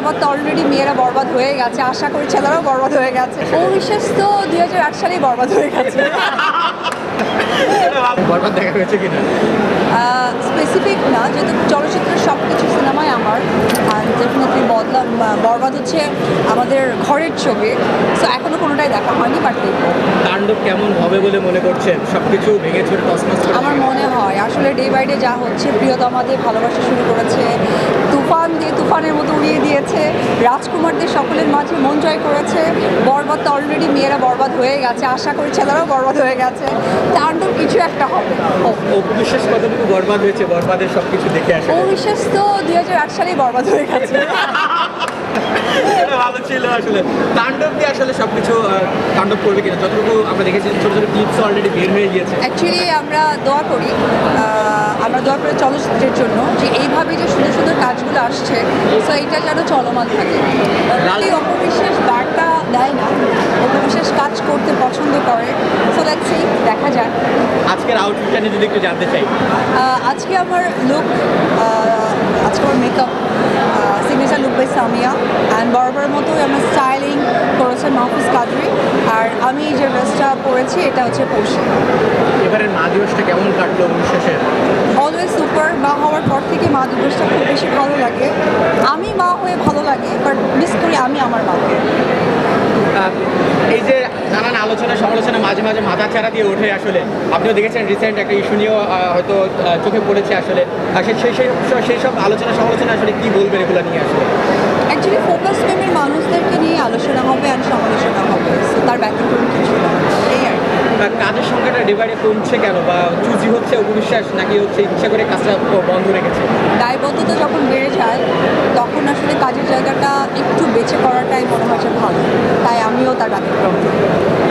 বরবাদ তো অলরেডি মেয়েরা বরবাদ হয়ে গেছে। আশা করি ছেলেরাও বরবাদ হয়ে গেছে। অবিশ্বাস তো দুই হাজার আট সালেই বরবাদ হয়ে গেছে। বরবাদ দেখা গেছে কিনা? স্পেসিফিক না যেহেতু চলচ্চিত্রের সব কিছু সিনেমায় আমার আর ডেফিনেটলি বদলা বরবাদ হচ্ছে আমাদের ঘরের ছবি। সো এখনও কোনোটাই দেখা হয়নি বাট তাণ্ডব কেমন হবে বলে মনে করছেন? সবকিছু ভেঙে চুরে তসমাস আমার মনে হয় আসলে ডে বাই ডে যা হচ্ছে প্রিয়তমা দিয়ে ভালোবাসা শুরু করেছে তুফান দিয়ে তুফানের মতো উড়িয়ে দিয়েছে রাজকুমারদের সকলের মাঝে মন জয় করেছে বরবাদ তো অলরেডি মেয়েরা বরবাদ হয়ে গেছে আশা করি ছেলেরাও বরবাদ হয়ে গেছে। তাণ্ডব কিছু একটা হবে। অবিশ্বাস কতটুকু বরবাদ হয়েছে বরবাদের সবকিছু দেখে আসে অবিশ্বাস তো দুই হাজার আট সালেই বরবাদ হয়ে গেছে। ভালো ছিল আসলে। তাণ্ডব দিয়ে আসলে সবকিছু তাণ্ডব করবে কিনা যতটুকু আমরা দেখেছি ছোট ছোট ক্লিপস অলরেডি বের হয়ে গিয়েছে। অ্যাকচুয়ালি আমরা দোয়া করি আমরা দোয়া করি চলচ্চিত্রের জন্য যে এইভাবে যে সুন্দর সুন্দর কাজগুলো আসছে সো এটা যেন চলমান থাকে। অপবিশ্বাস বার্তা দেয় না অপবিশ্বাস কাজ করতে পছন্দ করে। সো লেটস দেখা যাক। আজকের আউটফিটটা নিয়ে যদি একটু জানতে চাই। আজকে আমার লুক আজকে আমার makeup signature look by Samia বরাবরের মতোই আমার স্টাইলিং করেছে মাহফুজ কাদরি আর আমি যে ড্রেসটা পরেছি এটা হচ্ছে পৌষে এবারের মা দিবসটা কেমন কাটলো অবিশ্বাসের অলওয়েজ সুপার মা হওয়ার পর থেকে মা দিবসটা খুব বেশি ভালো লাগে। আমি মা হয়ে ভালো লাগে বাট মিস করি আমি আমার মাকে এই যে নানান আলোচনা সমালোচনা মাঝে মাঝে মাথা চারা দিয়ে ওঠে আসলে। আপনিও দেখেছেন রিসেন্ট একটা ইস্যু নিয়েও হয়তো চোখে পড়েছে আসলে। সেই- সেই সব আলোচনা সমালোচনা আসলে কি বলবেন এগুলো নিয়ে আসলে? অ্যাকচুয়ালি ফোকাস ফেমের মানুষদেরকে নিয়ে আলোচনা হবে অ্যান্ড সমালোচনা হবে। তার ব্যতিক্রম কিছু না এই আর কি। কাজের সংখ্যাটা ডিভাইডে কমছে কেন? বা চুজি হচ্ছে অবিশ্বাস নাকি হচ্ছে ইচ্ছা করে কাজটা বন্ধ রেখেছে? দায়বদ্ধতা যখন বেড়ে যায় তখন আসলে কাজের জায়গাটা একটু বেছে করাটাই মনে হয় ভালো। তাই আমিও তার ব্যতিক্রম।